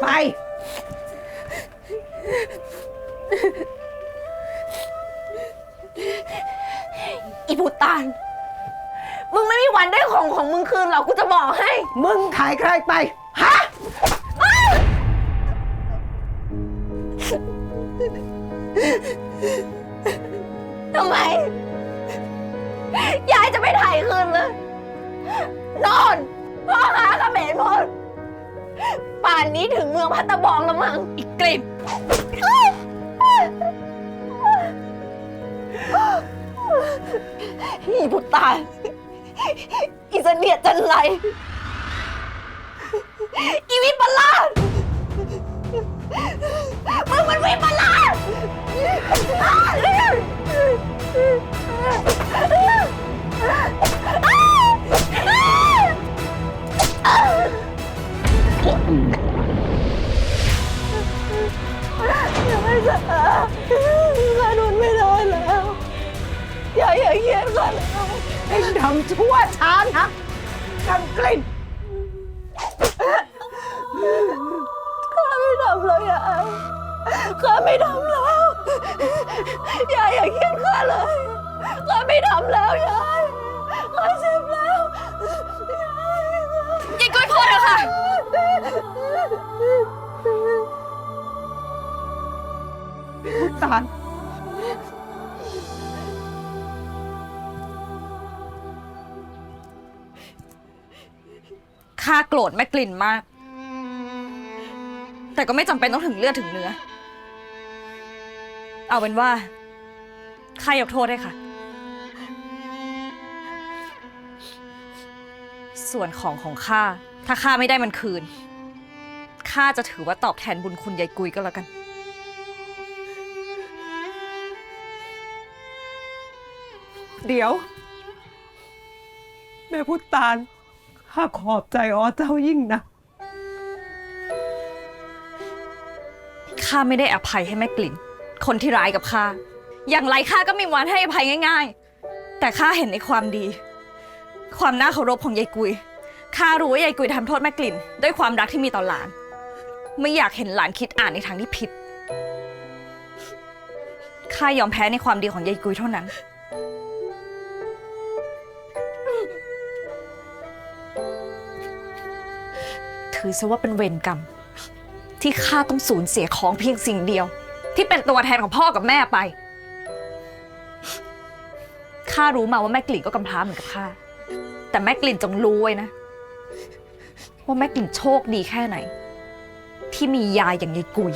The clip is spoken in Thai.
ไป อีพุตาน มึงไม่มีวันได้ของของมึงคืนหรอกกูจะบอกให้ มึงขายใครไป ฮะ ทำไม ยายจะไม่ถ่ายคืนเลย นอนานนี้ถึงเมืองพัตตะบองแล้วมั้งอีกกลิ่นอีพุตานอีเสนียดจันไร ข้าหนุนไม่ได้แล้วอย่าอย่าเขียนข้าแล้วไอ้ทำชั่วช้านะกันกลิ่นข้าไม่ทำแล้วยายข้าไม่ทำแล้วยายอย่าเขียนข้าเลยข้าไม่ทำแล้วยาย ตานข้าโกรธแม่กลิ่นมาก แต่ก็ไม่จำเป็นต้องถึงเลือดถึงเนื้อ เอาเป็นว่าข้ายกโทษให้ค่ะ ส่วนของของข้าถ้าข้าไม่ได้มันคืนข้าจะถือว่าตอบแทนบุญคุณยายกุยก็แล้วกัน เดี๋ยว แม่พุตานข้าขอบใจอ๋อเจ้ายิ่งนะ ข้าไม่ได้อภัยให้แม่กลิ่น คนที่ร้ายกับข้า อย่างไรข้าก็ไมีวันให้อภัยง่าย ๆ แต่ข้าเห็นในความดี ความน่าเคารพของยายกุย ข้ารู้ว่ายายกุยทำโทษแม่กลิ่น ด้วยความรักที่มีต่อหลาน ไม่อยากเห็นหลานคิดอ่านในทางที่ผิด ข้ายอมแพ้ในความดีของยายกุยเท่านั้น ถือซะว่าเป็นเวรกรรม ที่ข้าต้องสูญเสียของเพียงสิ่งเดียว ที่เป็นตัวแทนของพ่อกับแม่ไป ข้ารู้มาว่าแม่กลิ่นก็กำพร้าเหมือนกับข้า แต่แม่กลิ่นจงรู้ไว้นะ ว่าแม่กลิ่นโชคดีแค่ไหน ที่มียายอย่างยายกุย